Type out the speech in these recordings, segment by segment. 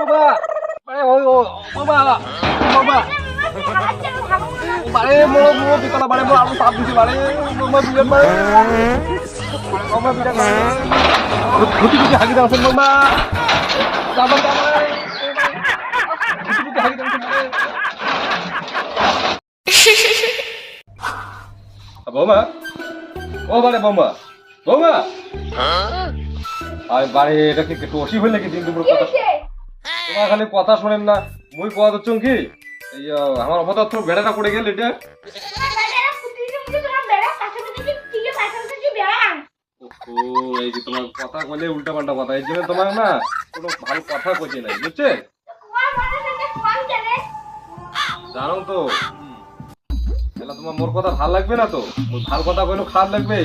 বাবা। বারে ওই ও বাবা বাবা। বারে মোর মোর বিকলা বারে মোর আলু সাপ দিছি বারে। মামা বিরাট বারে। মামা বিরাট বারে। ঘুটি ঘুটি হাগি দাও মামা যাবা যাবা ঘুটি ঘুটি হাগি দাও বারে বৌমা। ও বারে বৌমা। বৌমা। আর দিন দুপুর কথা। খালি কথা শোনেন না। মুই কথা দিচ্ছ কি আমার অপদার্থ বেড়াটা পড়ে গেল এটা। তোমার কথা পাল্টা কথা, এই জন্য তোমার না কোনো ভালো কথা বুঝছে? জানো তো তোমার মোর কথা ভালো লাগবে না কথা কইলে খারাপ লাগবে?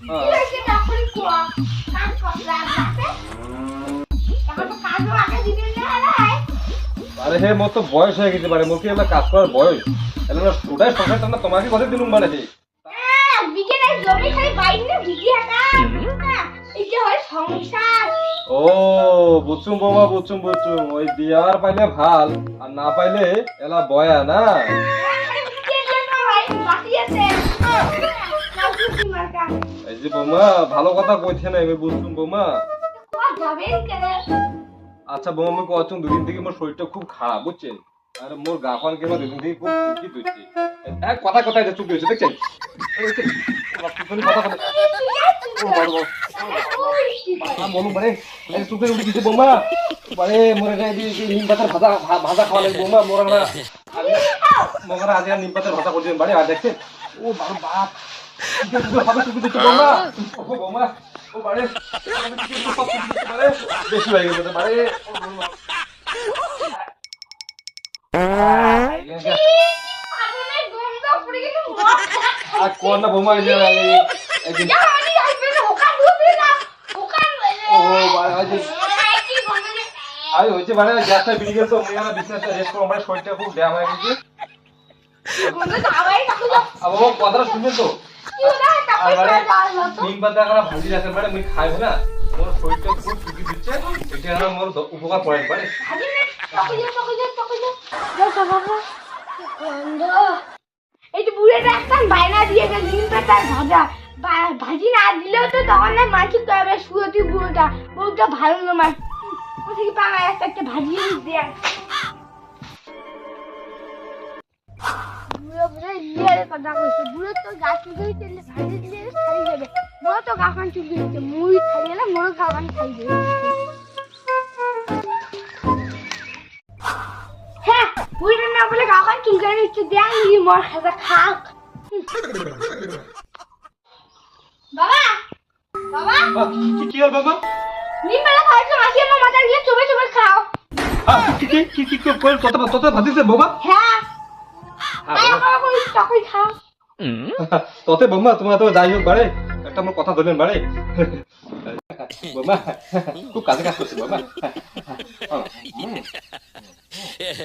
হ্যাঁ। আরে হে মোর তো বয়স হয়ে গেছে মানে মোর কি এগুলা কাজ করার বয়স? তাহলে না ওটাই সংসারটা না তোমাকে কথা দিলুম মানে হে সংসার। ও বুঝছুম বৌমা বুঝছুম বুঝছুম। ওই বিয়ার পাইলে ভালো আর না পাইলে এলা বয়া না। এই যে বৌমা ভালো কথা কইছে না আমি বুঝছুম বৌমা। আচ্ছা বৌমা আমি কচ্ছুম দুদিন থেকে মোর শরীরটা খুব খারাপ, বুঝছেন? আর মোর গা ফান কেমন দুদিন থেকে খুব চুকি তুইছে এক কথা কথা এটা চুকি হয়েছে, দেখছেন? ভাজা খাওয়া মোরা নিম ভাজা করছেন, বাড়ি, আর দেখছেন? ও বাপ। দিচ্ছে বৌমা। বৌমা। বেশি হয়ে গেছে বারে আর কোন বৌমা একদিন। হয়েছে মানে গ্যাসটা গেছে আমি এখানে বিজনেসটা রেস্ট আমার শরীরটা খুব ড্যাম হয়ে গেছে। কথাটা শুনবেন তো? আর মানে নিম পাতা একটা ভাজি মানে খাইব না। মোর শরীরটা খুব চুকি দিচ্ছে এটা আমার মোর উপকার পড়ে মানে এই যে বুড়েটা একটা বায়না দিয়েছে নিম পাতার ভাজা। ভাজি না দিলেও তো তখন না মাছি কবে শুয়োতি বুড়োটা। বুড়োটা ভালো না মাছ থেকে পাঙা একটা একটা ভাজিয়ে দিয়ে বুড়ো বুড়ো ইয়ে কথা কইছে বুড়ো তো গাছ চুকে তেলে ভাজি দিলে খাই যাবে বুড়ো তো গাখান চুকে দিচ্ছে মুই খাই গেলে মোর গাখান খাই যাবে হ্যাঁ বুড়িটা না বলে গাখান চুলকে নিচ্ছে দেখ নি মোর খাজা খাক বাবা বাবা কি কি হল বাবা নিম বেলা খাইছো মাসি আমার মাথা গিয়ে চুবে চুবে খাও কি কি কি কি কি কইল তোতে তোতে বাবা হ্যাঁ তোতে বৌমা তোমার তো যাই হোক বাড়ে। একটা আমার কথা ধরলেন বাড়ে। বৌমা খুব কাজে কাজ করছে বৌমা। হুম,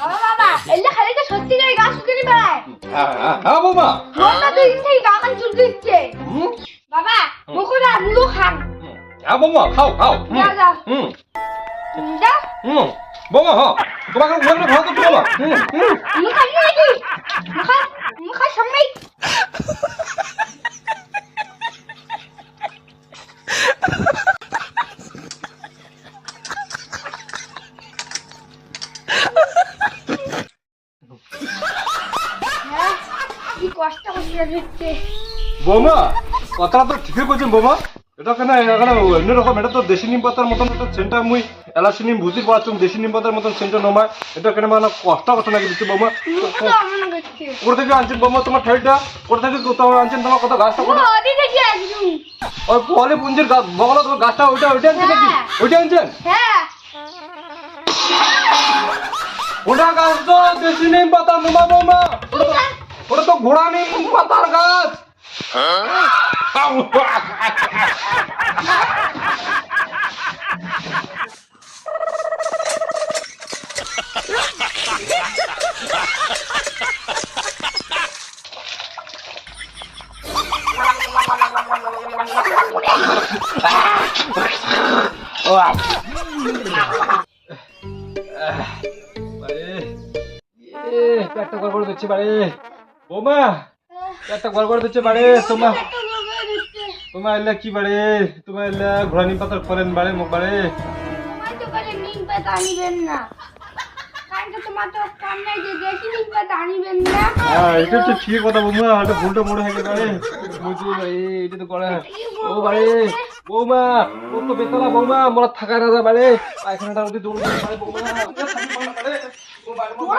বাবা বাবা এলে খালি তো সত্যি করে গাছ চুকে নি বেড়ায় হ্যাঁ হ্যাঁ, হ্যাঁ বৌমা মোটা দুই দিন থেকে গাখান চুলকে দিচ্ছে হুম, বাবা মুখুদা মুলো খান হুম। হ্যাঁ বৌমা খাও খাও হুম, যা, যা। হুম যা হুম বৌমা হ্যাঁ তোমাকে ওখানে ভালো করছ বৌমা হুম হুম মুখ খাবি নাকি মুখ মুখ সামনে হ্যাঁ, কি কষ্ট হচ্ছে দিচ্ছে বৌমা কথাটা তো ঠিকই বলছেন বৌমা। এটা কেন এখানে অন্যরকম এটা তো দেশি নিম পাতার মতন একটা সেন্টার মুই এলাচি নিম বুঝতে পারছ দেশি নিম পাতার মতন সেন্টার নমায় এটা কেন মানে কষ্ট কষ্ট নাকি দিচ্ছে বৌমা? কোথা থেকে আনছেন বৌমা তোমার ঠাইটা কোথা থেকে কোথাও আনছেন তোমার কত গাছটা কোথা ওই পুঞ্জের তোমার গাছটা ওইটা ওইটা আনছেন নাকি? হ্যাঁ। ওইটা আনছেন? হ্যাঁ। ওটা গাছ তো দেশি নিম পাতা নোমা বৌমা। ওটা তো ঘোড়া নেই পাতার গাছ। পেটটা গড়বড় করছে বাড়ি। বৌমা একটা গড়বড় দিচ্ছে বাড়ি তোমার তোমার এলে কি বাড়ি? তোমার এলে ঘোড়া নিম পাতার ফলেন বাড়ি মুখ বাড়ি। নিম পাতা আনিবেন না। হ্যাঁ এটা তো ঠিক কথা বৌমা হয়তো ভুলটা মনে হয়ে বাড়ি। বুঝছি এটা তো করে ও বাড়ি বৌমা ও তো বেতলা বৌমা মোরা থাকা বাড়ি। পায়খানাটা ওদি দৌড় বৌমা।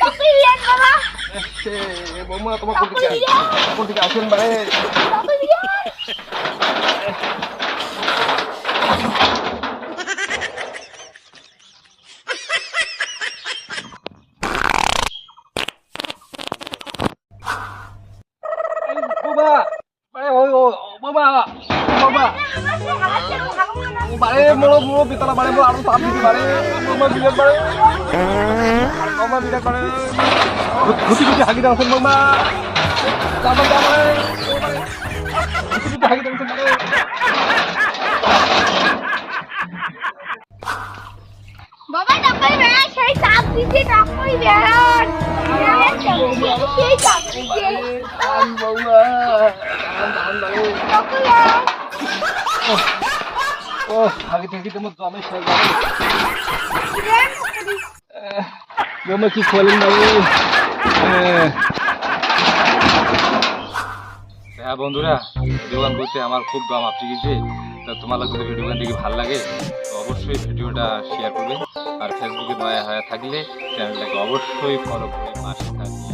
ও বাড়ি। তারপরে বেন বাবা কাপড় চোপড়ে হাঁটি গাইছে সেই হাঁকা দিচ্ছে তারপরে বেন ও বাবা, আও বাড়ি, তোমার কোথা থেকে আসবে? বাড়ি, বাড়ি, হয়ে হয়ে বাড়ি, সে, বাড়ি? সে, বাড়ি? বাড়ি, বাড়ি, বাড়ি, বাড়ি, বাড়ি। বাড়ি। ঘুটি ঘুটি হাগি দাও বৌমা তারপর হাগি দাও বাবা তারপরে বেন সেই হাগি থাকি তোমার জমে শেষ বাড়ি। aqui বৌমা aí. হ্যাঁ বন্ধুরা দোকান করতে আমার খুব দাম আপনি গেছে তা তোমার ভিডিও গান দেখে ভালো লাগে, তো অবশ্যই ভিডিওটা শেয়ার করবে আর ফেসবুকে নয়া হয়ে থাকলে চ্যানেলটাকে অবশ্যই ফলো করে পাশে থাকবে